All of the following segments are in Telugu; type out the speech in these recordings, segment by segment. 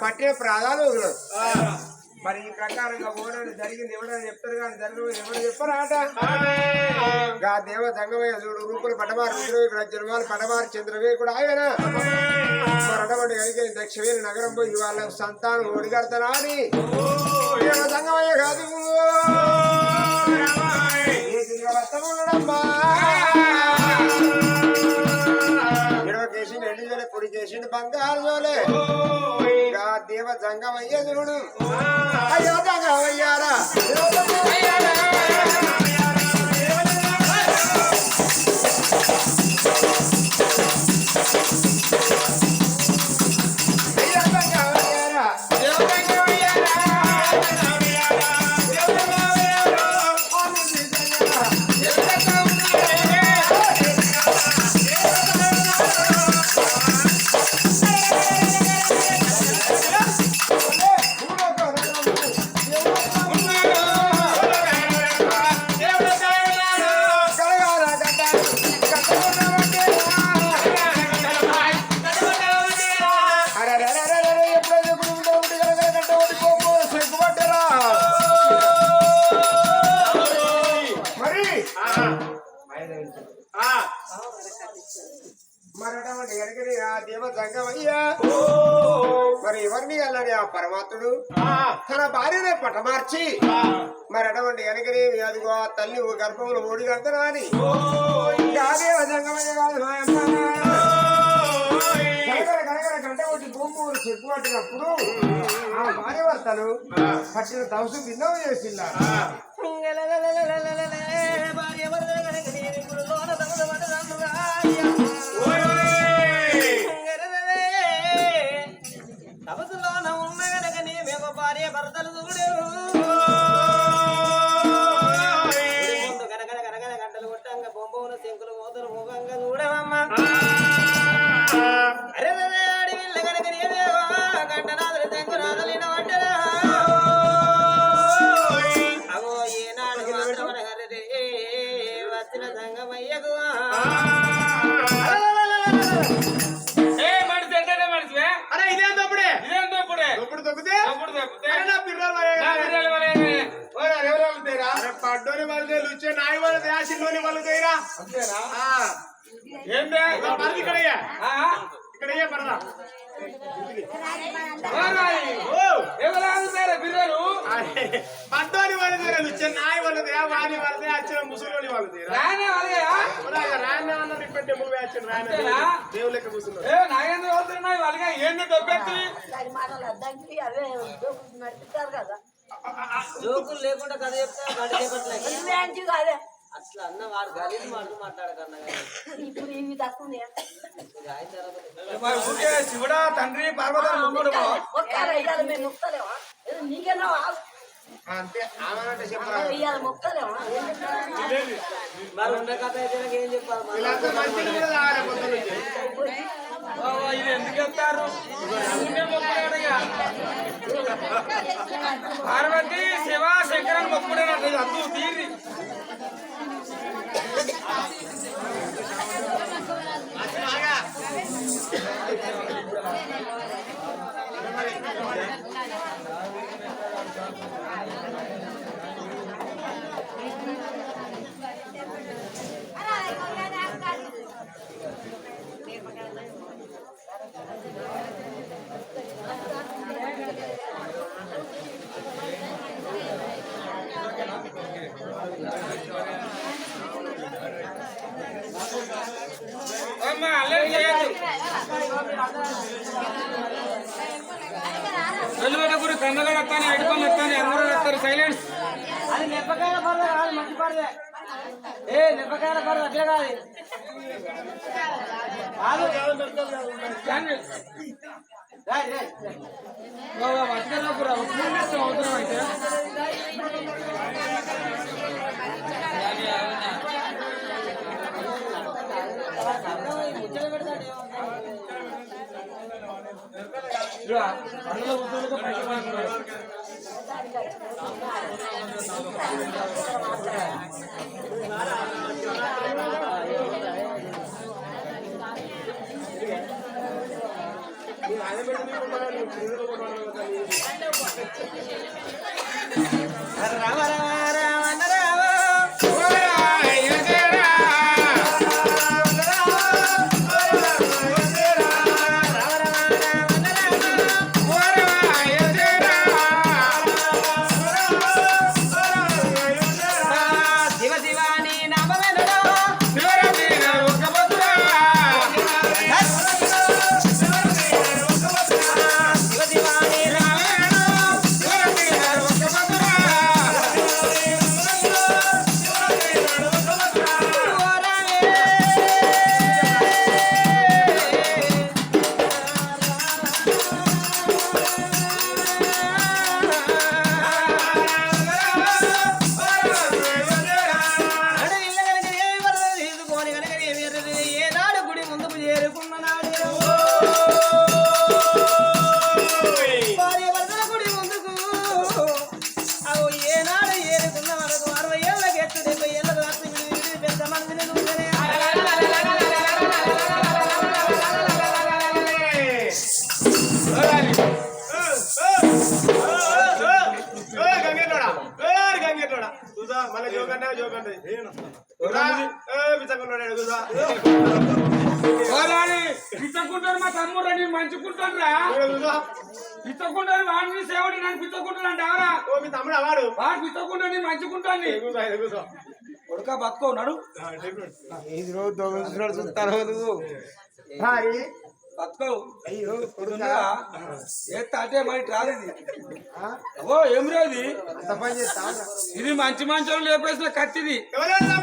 పట్టే ప్రాధాలు వదలదు మరి ఈ ప్రకారంగా ఓడని జరిగింది ఎవడని చెప్తారు కానీ జరగదు ఎవరు చెప్పరాట గా దేవ సంగమయ్య చూడు రూపులు పటవారు రుద్రవేకుడు జన్మాలు పటవారు చంద్రవేకుడు ఆయన మరి అటువంటి కలిగిన దక్షవేణి నగరం పోయి వాళ్ళ సంతానం ఒడిగడతానా అని. సంగమయ్య కాదు. ఏ తిరిగి వస్తాము ఉన్నాడమ్మా ఎడవ కేసిండు ఎండి జోలే కుడి కేసిండు బంగారు జోలే. దేవ సంగమయ్య చూడు. అయ్యో సంగమయ్యారా అయ్యో మరటువంటి ఎరగని ఆ దేవ సంగమయ్యా మరి ఎవరిని అన్నాడు ఆ పరమాత్ముడు? తన భార్యనే పటమార్చి. మరి అటువంటి ఎనకని అదిగో ఆ తల్లి ఓ గర్భంలో ఓడి కడతారా అని. ఆ దేవ గంట కొట్టి భూమి చెక్కు పట్టినప్పుడు ఆ భార్య భర్తలు పట్టిన తవసు భిన్నం చేసిందా భార్య గంటలు కొట్టంగా బొమ్మవున శంకులు మోతలు మోగంగా చూడవమ్మా వచ్చిన ముసలోని వాళ్ళు తేరా రానే వాళ్ళయా? రాన్న అన్న రిపెట్టే మూవీ వచ్చిన అంతేనా? రాన్న దేవుడు లెక్క కూర్చున్నారు ఏ, నాగేంద్ర వెళ్తున్నాయి వాళ్ళగా ఏంది దొబ్బెత్తి? దాని మాటలు అద్దంకి కదా. జోకులు లేకుండా కథ చెప్తా గంట చెప్పట్లేదు అట్లా అన్న వాడు గలీజ్ మాటలు మాట్లాడకన్నా ఇప్పుడు ఇవి తక్కువ శివుడా తండ్రి పార్వతి నీకేనా అంతే ఆమెనంటే మరి ఉన్న కథ అయితే నాకు ఏం చెప్పాలి ఇది ఎందుకు వెళ్తారు పార్వతి శివ శంకరాన్ని మొక్కుడేనట్టు ఇది అద్దు తీరి. Thank you. Vamos, alerta, alerta. కన్నగడ వస్తాను అడుకొని వస్తాను అందరూ వస్తారు సైలెన్స్ అది మిరపకాయల పరద కాదు మంచి పరదే. ఏ మిరపకాయల పరద అట్లే కాదు అవసరం అయితే? రామ రామ రామ రోజు చూస్తాను నువ్వు. బతుకో అయ్యో ఏ తాటే మరి? ఓ ఏం రాదు అంత పని చేస్తా? ఇది మంచి మంచి లేపేసిన కత్తిది. ఎవరైనా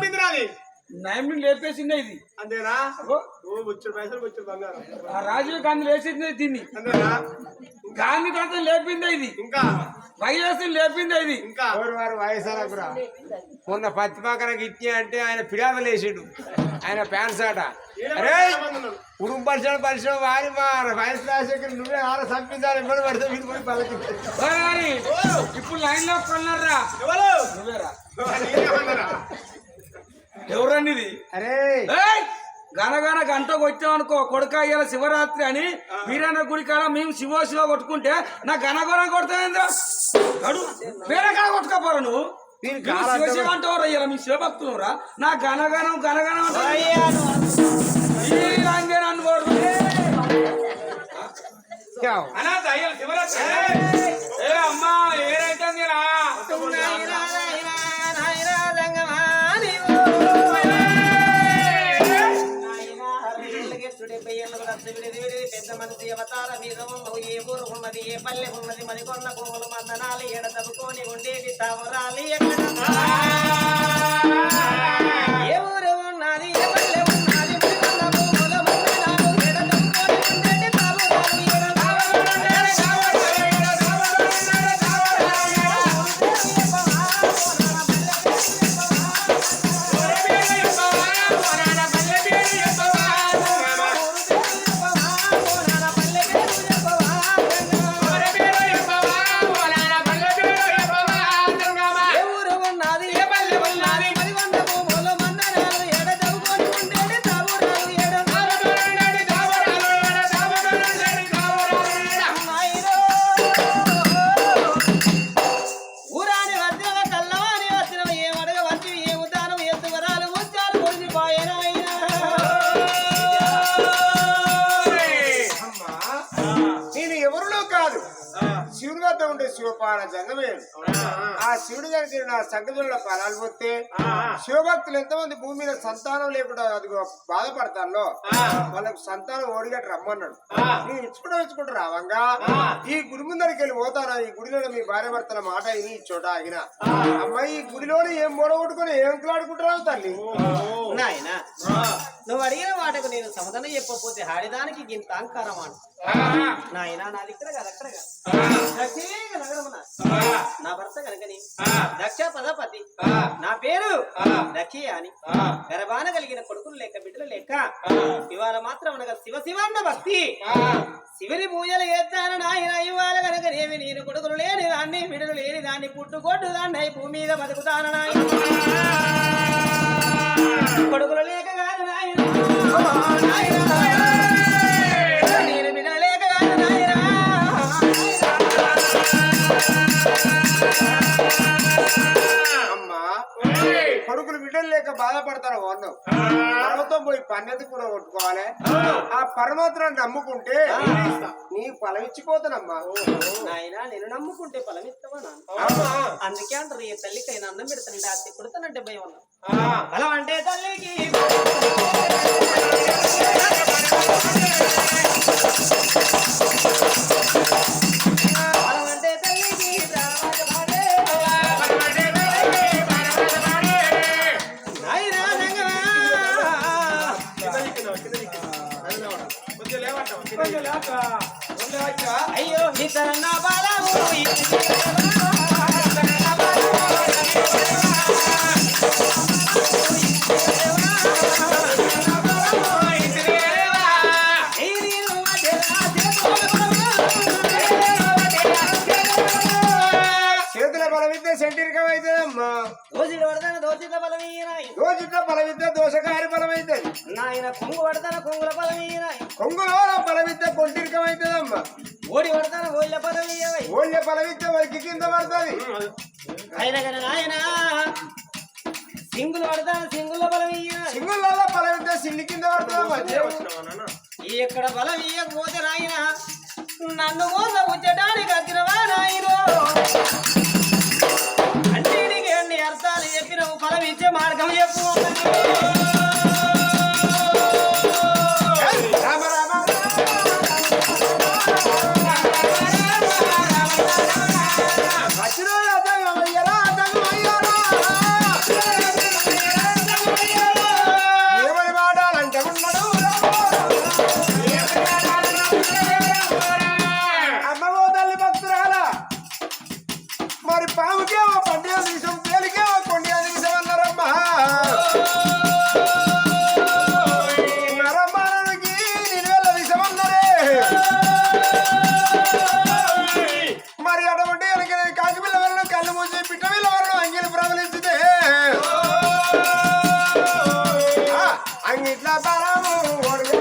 చంపింది రాది నయం లేపేసిందే ఇది. అంతేనా? ఓ, ఓ బుచ్చుడు పైసలు బుచ్చుడు బంగారం. ఆ రాజీవ్ గాంధీ లేచిందే దీన్ని. అంతేనా? గాంధీ తాత లేపిందే ఇది. ఇంకా? వైఎస్ లేపిందే ఇది. ఇంకా? ఎవరు వారు వయసాలకురా మొన్న పత్తి పక్కనకి ఇచ్చి అంటే ఆయన ఫిర్యాదు లేచిండు ఆయన ప్యాన్స్ ఆట. అరే ఉరుము పరిశ్రమ పరిశ్రమ వారి మా వయసు రాజశేఖర్ నువ్వే ఆడ చంపించాలి ఇబ్బంది పడితే మీరు పోయి పలకి ఇప్పుడు లైన్లో కొన్నారా నువ్వేరా? ఎవరండి ఇది? అరే! గనగన గంటకు వచ్చామనుకో కొడుక ఇవాళ శివరాత్రి అని వీరన్న గుడి కాడ మేము శివ శివ కొట్టుకుంటే నా గనగన కొడతాయింద్రా అడు వేరే కాడ కొట్టుకోపోరా నువ్వు? శివ శివ అంటావురా ఇలా మీ శివ భక్తులురా నా గనగనం గనగనం నన్ను శివరాత్రి. అవతార ఏ ఊరు ఉన్నది ఏ పల్లె ఉన్నది మరి కొన్న భూములు మందనాలు ఎడ తవ్వుకొని ఉండేది తావరాలి ఎక్కడ? శివపాన జంగమేడు ఆ శివుడి దగ్గర నా సంగతుల ఫలాలు పోతే శివభక్తులు ఎంతమంది భూమి మీద సంతానం లేకుండా అదిగో బాధపడతారో వాళ్ళకు సంతానం ఓడిగట్టు రమ్మన్నాడు. నేను ఇచ్చుకుంటూ ఇచ్చుకుంటూ రావంగా. ఈ గుడి ముందరికి వెళ్ళి పోతానా ఈ గుడిలో మీ భార్య భర్తల మాట ఈ చోట ఆగిన. అమ్మాయి ఈ గుడిలోని ఏం మూడగొట్టుకుని ఏం క్లాడుకుంటున్నావు తల్లి? నాయనా నువ్వు అడిగిన మాటకు నేను సమాధానం చెప్పకపోతే హాడిదానికి గింత అంకారం అంట. నాయనా నాది ఇక్కడ కాదు అక్కడ నా భర్త కనుకని దక్ష పదపతి. నా పేరు దక్షి అని. గర్భాన కలిగిన కొడుకులు లేక బిడ్డలు లేక ఇవాళ మాత్రం అనగా శివ శివాన్న భక్తి. శివుని పూజలు చేస్తాను నాయన ఇవాళ కనుక నేమి నేను కొడుకులు లేని దాన్ని బిడ్డలు లేని దాన్ని పుట్టుకొట్టు దాన్ని భూమి మీద బతుకుతాను నాయన. కొడుకులు లేక కాదు నాయన. నాయన, బిడ్డలు లేక బాధపడతారు అన్నావు పర్వతం పోయి పన్నెండు కూడా కొట్టుకోవాలి. ఆ. పరమాత్రాన్ని నమ్ముకుంటే నీ ఫలం ఇచ్చిపోతానమ్మా. నాయన నేను నమ్ముకుంటే ఫలమిస్తావా నాన్న? అమ్మా. అందుకే అంటారు ఏ తల్లికైనా అన్నం పెడతానంటే అత్తి కొడతానంటే భయం ఉన్నా ఫలం అంటే తల్లికి ఫలం నన్ను మోస para amor.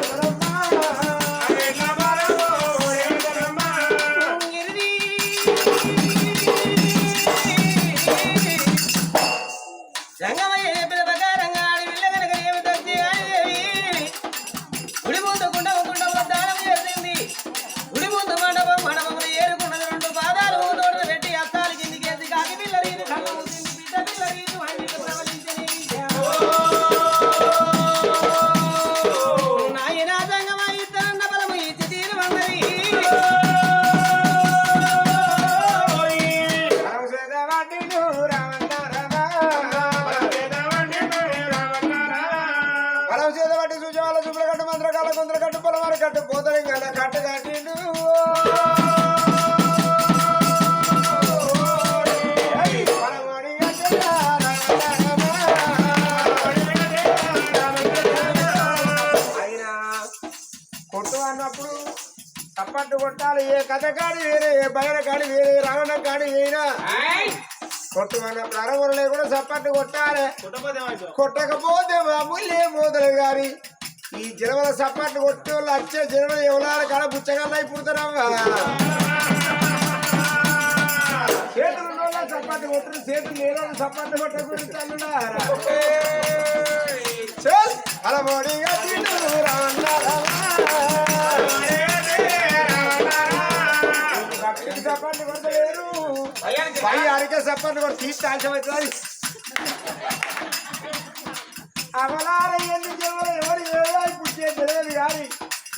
కొట్టాలి ఏ కథ కాడి వేరే ఏ బయల కాడి వేరే రావణ కాడి వేయినా కొట్టు అన్నప్పుడు అరవరులే కూడా చప్పట్టు కొట్టాలి. కొట్టకపోతే మామూలే మోదలు గారి. ఈ జనవల సపాటు కొట్టి వాళ్ళు వచ్చే జనవల ఎవరాల కాడ బుచ్చగల్లా పుడతారమ్మా చేతులు సపాటు కొట్టరు చేతులు వాళ్ళు సపాటు కొట్టకూడదు చల్ అలమోడిగా తింటూ కొడతలేరు భయానికి భయానికే సపాట్లు కూడా తీసి ఆశమవుతుంది అవలార ఎన్ని జనులు ఎవరు ఎవరు పుట్టే తెలియదు కానీ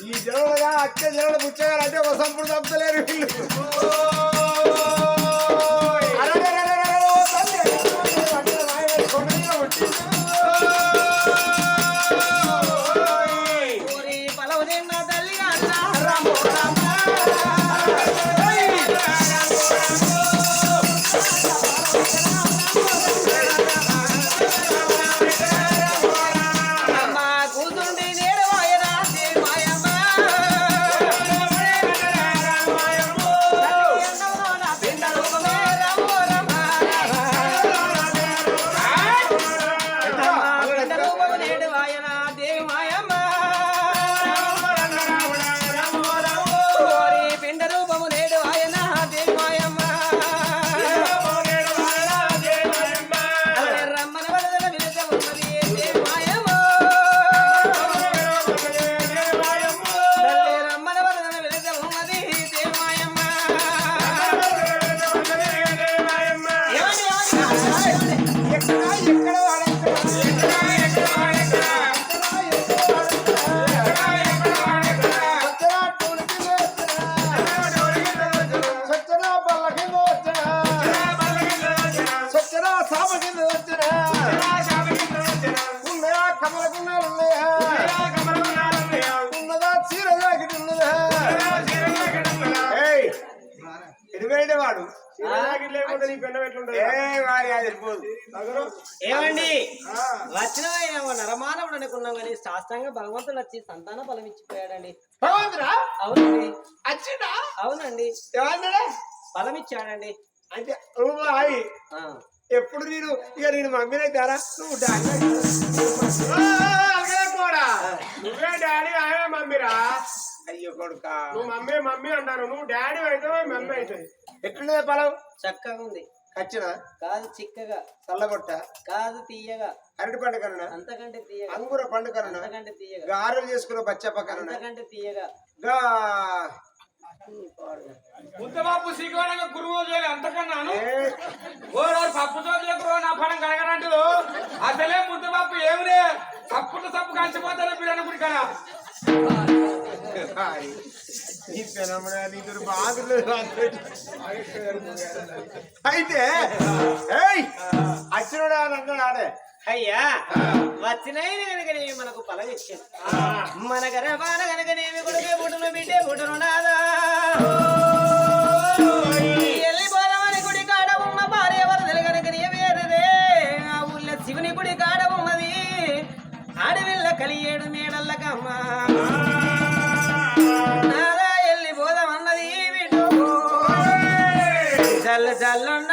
ఈ జనులుగా అక్క జనులు పుచ్చగారంటే ఒక సంపుడు తప్పలేరు వీళ్ళు. శాస్త్రంగా భగవంతుడు వచ్చి సంతాన బలం ఇచ్చిపోయాడండి భగవంతుడా అవునండి. అవునండి ఏమన్నాడే బలం ఇచ్చాడండి అంటే ఆయి. ఎప్పుడు నేను ఇక నేను మమ్మీనే దారా నువ్వు డాడీ కూడా నువ్వే డాడీ ఆమె మమ్మీరా? అయ్యో కొడుక. నువ్వు మమ్మీ మమ్మీ అంటాను నువ్వు డాడీ అయితే మమ్మీ అవుతుంది ఎట్లున్నది పొలం చక్కగా ఉంది. కచ్చిన కాదు చిక్కగా. చల్లగొట్ట కాదు తీయగా. అరటి పండు కన్నా అంతకంటే తీయగా. అంగుర పండు కన్నా అంతకంటే తీయగా. గారెలు చేసుకున్న బచ్చప్ప కన్నా అంతకంటే తీయగా. గా. ముద్దబాబు శ్రీకరణంగా గురువు చేయలే అంతకన్నాను ఓ రోజు నా ఫలం కలగనంటు అసలే ముద్దబాబు ఏమిలే? తప్పుల తప్పు కలిసిపోతాను బిడ్డ గుడి అయితే అని అన్నాడు ఆడే? అయ్యా వచ్చినైన కనుకనేమి మనకు ఫలం ఇచ్చింది మన గర్భాన కనుకనేమి కొడుకే పుట్టును బిడ్డే పుట్టును నాదా. জালনা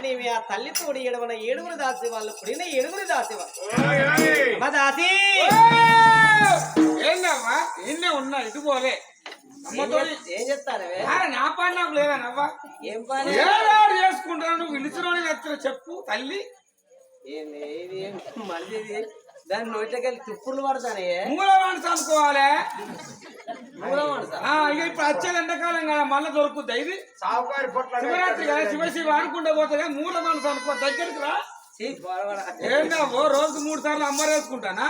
నీవి ఆ తల్లి తోడి ఏడవన ఏడుగురు దాసి వాళ్ళు పుడిన ఏడుగురు దాసి! వాళ్ళు దాసి ఉన్నా ఇటు పోలే. ఏం చెప్తానవే నా పని నాకు ఏం పని చేసుకుంటాను నువ్వు పిలిచిన చెప్పు తల్లి. ఏంది ఇది ఏం మళ్ళీ దాని నోట్లోకెళ్ళి తుప్పులు పడతానే మూల మనసు అనుకోవాలి మూలం పడతా ఆ, ఇక ఇప్పుడు వచ్చేది ఎండాకాలం కదా మళ్ళీ దొరుకుద్ది. ఇది సావుకారి పొట్ల శివరాత్రి కదా శివ శివ అనుకుంటా పోతుంది మూల మనసు అనుకో దగ్గరికి రా. చీ, గొడవడ. ఏందా ఓ రోజుకు మూడు సార్లు అమ్మరేసుకుంటానా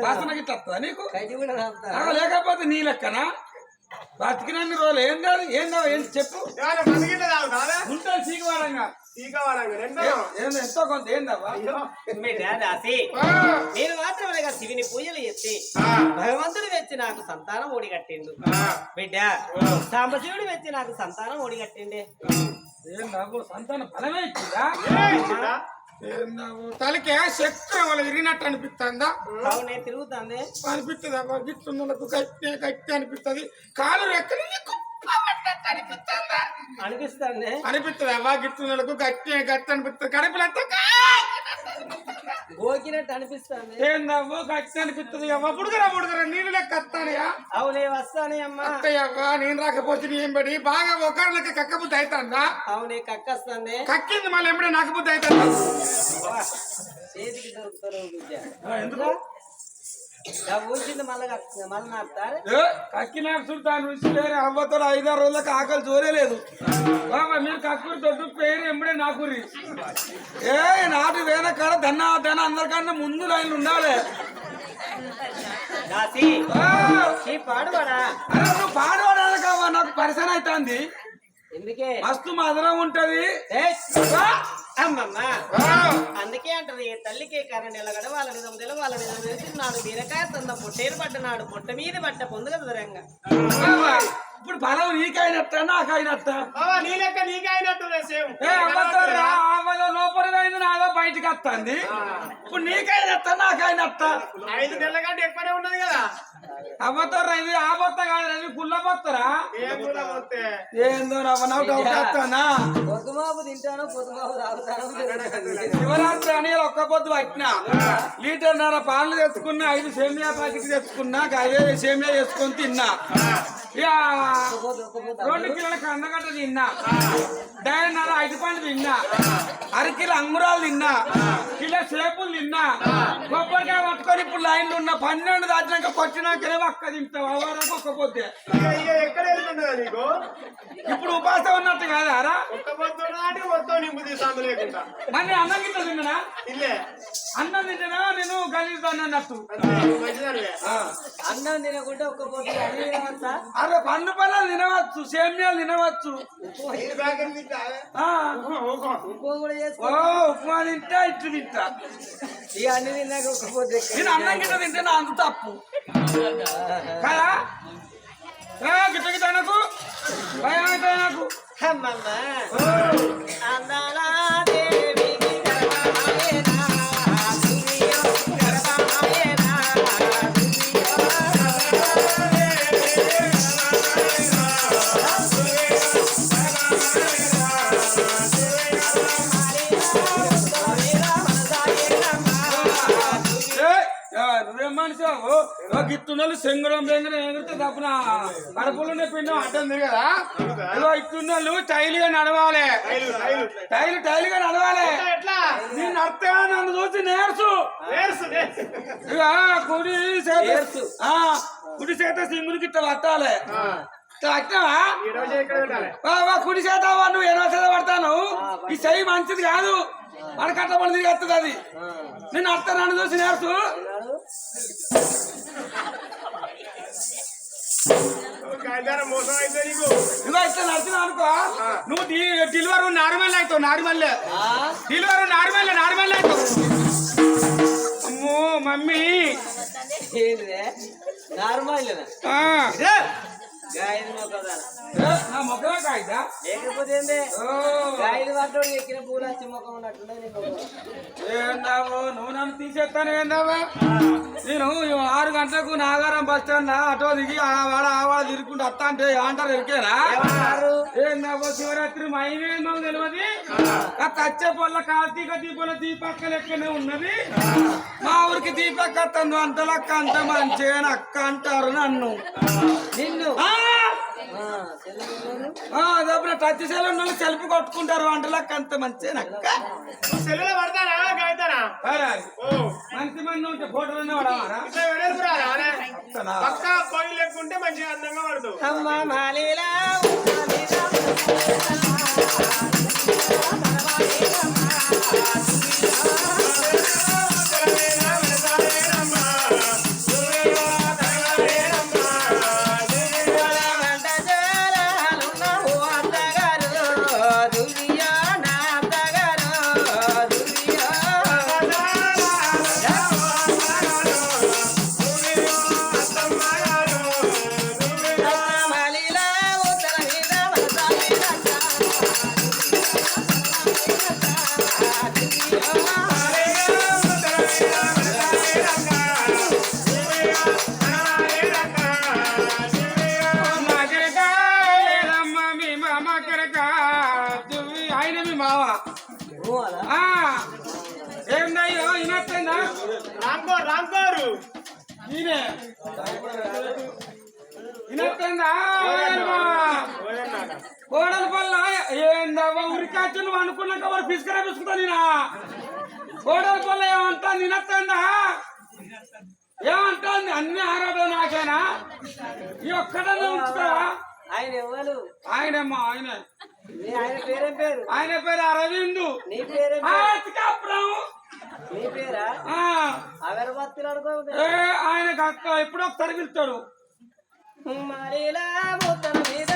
వాసన గిట్ల వస్తుందా నీకు? లేకపోతే నీ లెక్కనా? బతికినన్ని రోజులు. ఏం కాదు ఏం కాదు ఏంటి చెప్పు? ఉంటుంది చీకవాడంగా ఎంతో కొంత నేను మాత్రమే శివుని పూజలు ఎత్తి ఆ, భగవంతుడు వెచ్చి నాకు సంతానం ఓడిగట్టిండు ఆ. బిడ్డ సాంబశివుడు వెచ్చి నాకు సంతానం ఓడిగట్టిండే ఏం నాకు సంతాన ఫలమే ఇచ్చిందా? తలకే చక్రం వల్ల విరిగినట్టు అనిపిస్తుందా అవునే తిరుగుతాంది. అనిపిస్తుంది గట్టి గట్టి అనిపిస్తుంది కాలు రెక్కలు అనిపిస్తుందా. అనిపిస్తుంది అవ్వ గిట్టున్నలకు గట్టి గట్టి అనిపిస్తుంది. కడుపులంతా గోకినట్టు అనిపిస్తుంది. ఏందవ్వ గట్టి అనిపిస్తుంది. అవ్వ పుడుగురా పుడుగురా నీళ్ళు లెక్క వస్తానయా? అవునే వస్తానే అమ్మా. అత్తయ్యవ్వ నేను రాకపోతే ఏం పడి బాగా ఒకళ్ళకి కక్కబుద్ధి అవుతుందా అవునే కక్కస్తుంది కక్కింది మళ్ళీ ఎప్పుడే నాకు బుద్ధి అవుతుందా చేతికి దొరుకుతారు ఎందుకు? కక్క- నుంచి వేరే అవ్వతో ఐదారు రోజులకు ఆకలి చూడలేదు బాబా మీరు కక్కురు దొడ్డు పేరు ఎంబడే నాకురి. ఏ నాటి వేన కాడ దన్న దన్న అందరికన్నా ముందు లైన్లు ఉండాలి. నువ్వు పాడవాడాలి కావా? నాకు పరిసన అవుతుంది ఎందుకే? మస్తు మధురం ఉంటది. అమ్మమ్మ. అందుకే అంటది ఏ తల్లికే కారణం ఎలాగడ వాళ్ళ నిజం తెల వాళ్ళ నిజం తెలిసి నాడు బీరకాయ తంద పొట్టేరు పడ్డ నాడు పొట్ట మీద పట్ట పొందుగ దరంగా. ఇప్పుడు బలం నీకైనట్ట నాకైనట్ట. నీ లెక్క నీకే అయినట్టుందే సేమ్. ఏ అమ్మతోరా అవ్వదో లోపలికి అయింది నాదో బయటికి వస్తుంది ఇప్పుడు నీకైనట్ట నాకైనట్ట. ఐదు నెలల కంటే ఎక్కువనే ఉన్నది కదా. అవ్వతోరా ఇది ఆ బొత్త కాదు ఇది గుల్ల బొత్తరా ఏం కూడా పోతే. ఏందో రవ్వ నాకు డౌట్ వస్తానా పొద్దుమాపు తింటాను పొద్దుమాపు తాగుతాను శివరాత్రి అని ఒక్క పొద్దు పట్టిన. లీటర్న్నర పాలు తెచ్చుకున్నా ఐదు సేమియా ప్యాకెట్ తెచ్చుకున్నా అదే సేమియా చేసుకొని తిన్నా. రెండు కిలోల కందగడ్డ తిన్నా. డైన్నర ఐదు పండ్లు తిన్నా. అరకిలో అంగురాలు తిన్నా. కిలో సేపులు తిన్నా కొబ్బరికాయ పట్టుకొని ఇప్పుడు లైన్లు ఉన్నా పన్నెండు దాటినాక కొట్టినాకనే ఒక్క తింటావు? అవరకు ఒక్క పొద్దే ఎక్కడ వెళ్తుండదా నీకు? ఇప్పుడు ఉపాసం ఉన్నట్టు లేకుండా. మరి అన్నం తిన్ననా ఇల్లే అన్నం తింటేనా? నేను గలీజ్ అన్నట్టు. అన్నం తినకుంటే ఒక్క పొద్దు అరే పండు పళ్ళలు తినవచ్చు సేమ్యాలు తినవచ్చు. ఉప్మా తింటా ఇట్లు తింటా. ఇక అన్ని తిన్నాక ఒక్క పొద్దు ఎక్కడ? నేను అన్నం గిట్ట తింటే నా అంత తప్పు. కదా? గిట్ట గిట్ట నాకు నాకు అమ్మమ్మ. అందాల గిత్తున్నలు సెంగుడం బెంగడం ఎగిరితే తప్పున? కడుపులుండే పిండం అడ్డం కదా ఇగో ఇట్టున్నలు టైలుగా నడవాలి. టైలు, టైలు. టైలు టైలుగా నడవాలి. ఎట్లా నేను అర్థం నన్ను చూసి నేర్చు. ఇక కుడి చేత నేర్చు. ఆ, కుడి చేత సింగులకి ఇట్లా పట్టాలి. కుడి చేత నువ్వు ఎనవ చేత పడతాను ఈ చెయ్యి మంచిది కాదు. మనకట్ల పడి తిరిగేస్తుంది అది. నేను అర్థం నన్ను చూసి నేర్చు. ఇదిగో ఇట్లా నడిచిన అనుకో. నువ్వు డెలివరీ నార్మల్ అవుతావు నార్మల్? డెలివరీ నార్మల్ నార్మల్ అవుతావు అమ్మో మమ్మీ. నార్మల్ ఆ, గాయలు మొక్కదాన ఏ, నా మొక్కలో కాయిదా లేకపోతే ఏందే ఓ. గాయలు పట్టోడు ఎక్కిన పూలు వచ్చి ముఖం ఉన్నట్టున్నది నీ ముఖం ఏందావో నువ్వు నన్ను తీసేస్తాను ఏందావా నేను ఆరు గంటలకు నాగారం బస్ స్టాండ్ ఆటో దిగి ఆ వాడ ఆ వాడ తిరుగుకుంటూ వస్తా అంటే ఏమంటారు ఎరికేనా ఏందావో శివరాత్రి మైవేమో తెలియదు ఆ. కచ్చే పొల్ల కార్తీక దీపంలో దీపక్క లెక్కనే ఉన్నది? మా ఊరికి దీపక్క అంత లెక్క అంత మంచిగా అక్క అంటారు నన్ను. నిన్ను? అదప్పుడు టచ్ సెల్ ఉన్న సెల్ఫ్ కొట్టుకుంటారు వంట లెక్క అంత మంచిగా అక్క సెల్లులో గాయతానా ఓ. మంచి మంది ఉంటే ఫోటోలనే పడవారా? కోయి లెక్కుంటే మంచిగా అందంగా పడతావు అమ్మ మాలీలా. పిసుకరా పిసుకుతా నేనా కోడల పల్ల ఏమంటా ఏమంటుంది? అన్ని ఆరాధన నాకేనా? ఈ ఒక్కడనే ఉంచుతావా ఆయన ఎవరు? ఆయనమ్మా ఆయన. ఆయన పేరేం పేరు? ఆయన పేరు అరవిందు. నీ పేరేం. నీ పేరా? ఆ. అగరబత్తులు అడుకో ఏ ఆయనకు అక్క ఎప్పుడో ఒకసారి పిలుస్తాడు. మరిలా ముద్దల మీద